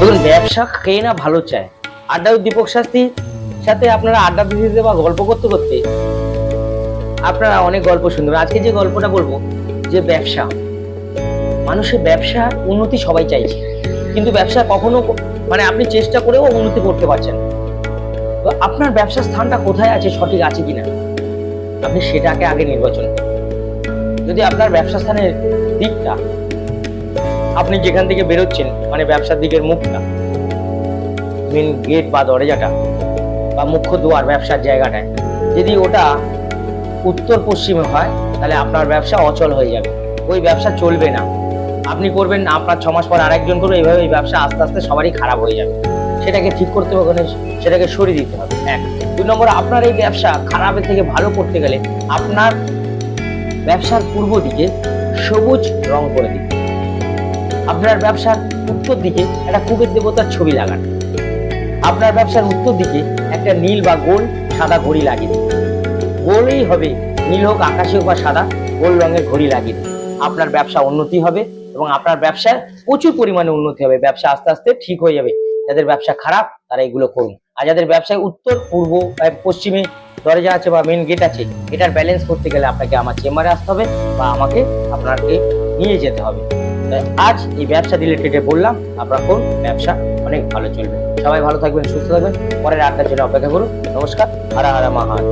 দেখুন, ব্যবসা খেয়ে না ভালো চায়। আড্ডা দীপক শাস্ত্রীর সাথে আপনারা আড্ডা দিতে বা গল্প করতে করতে আপনারা অনেক গল্প শুনবেন। আজকে যে গল্পটা বলব, যে ব্যবসা। মানুষের ব্যবসা উন্নতি সবাই চাইছে। কিন্তু ব্যবসা কখনো মানে আপনি চেষ্টা করেও উন্নতি করতে পারছেন তো আপনার ব্যবসার স্থানটা কোথায় আছে, সঠিক আছে কিনা? আপনি সেটাকে আগে নির্বাচন যদি আপনার ব্যবসা স্থানের দিকটা আপনি যেখান থেকে বেরোচ্ছেন মানে ব্যবসার দিকের মুখটা মেন গেট বা দরজাটা বা মুখ্য দুয়ার ব্যবসার জায়গাটায়। যদি ওটা উত্তর পশ্চিমে হয়, তাহলে আপনার ব্যবসা অচল হয়ে যাবে। ওই ব্যবসা চলবে না। আপনি করবেন আপনার ছ মাস পর আরেকজন করবে, এইভাবে ওই ব্যবসা আস্তে আস্তে সবারই খারাপ হয়ে যাবে। সেটাকে ঠিক করতে হবে ওখানে সেটাকে সরিয়ে দিতে হবে। এক। দুই নম্বর, আপনার এই ব্যবসা খারাপের থেকে ভালো করতে গেলে আপনার ব্যবসার পূর্ব দিকে সবুজ রং করে দিন আপনার ব্যবসার উত্তর দিকে একটা কুবের দেবতার ছবি লাগান। আপনার ব্যবসার উত্তর দিকে একটা নীল বা গোল সাদা ঘড়ি লাগিয়ে দিন। গোলই হবে নীল হোক, আকাশি হোক বা সাদা, গোল রঙের ঘড়ি লাগিয়ে দিন। আপনার ব্যবসা উন্নতি হবে এবং আপনার ব্যবসায় প্রচুর পরিমাণে উন্নতি হবে। ব্যবসা আস্তে আস্তে ঠিক হয়ে যাবে। যাদের ব্যবসা খারাপ, তারা এগুলো করুন। আর যাদের ব্যবসায় উত্তর, পূর্ব বা পশ্চিমে দরজা আছে বা মেন গেট আছে, এটার ব্যালেন্স করতে গেলে আপনাকে আমার চেম্বারে আসতে হবে বা আমাকে আপনাকে নিয়ে যেতে হবে। তাই আজ এই ব্যবসা রিলেটেডে বললাম, আপনার কোন ব্যবসা অনেক ভালো চলবে। সবাই ভালো থাকবেন, সুস্থ থাকবেন। পরের আড্ডার জন্য অপেক্ষা করুন। নমস্কার, হারা হারা মহান।